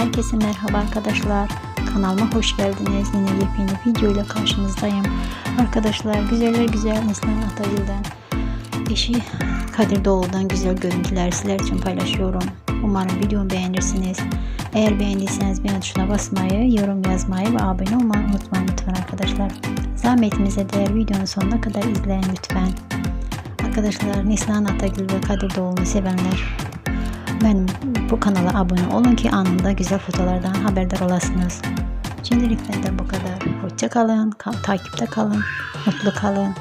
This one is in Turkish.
Herkese merhaba arkadaşlar. Kanalıma hoş geldiniz. Yine yepyeni video ile karşınızdayım. Arkadaşlar güzeller güzel Neslihan Atagül'den eşi Kadir Doğulu'dan güzel görüntüler sizler için paylaşıyorum. Umarım videomu beğenirsiniz. Eğer beğendiyseniz beğen tuşuna basmayı, yorum yazmayı ve abone olmayı unutmayın lütfen arkadaşlar. Zahmetimize değer videonun sonuna kadar izleyin lütfen. Arkadaşlar Neslihan Atagül ve Kadir Doğulu'nu sevenler benim bu kanala abone olun ki anında güzel fotolardan haberdar olasınız. Şimdilik benden bu kadar. Hoşça kalın, kal- takipte kalın, mutlu kalın.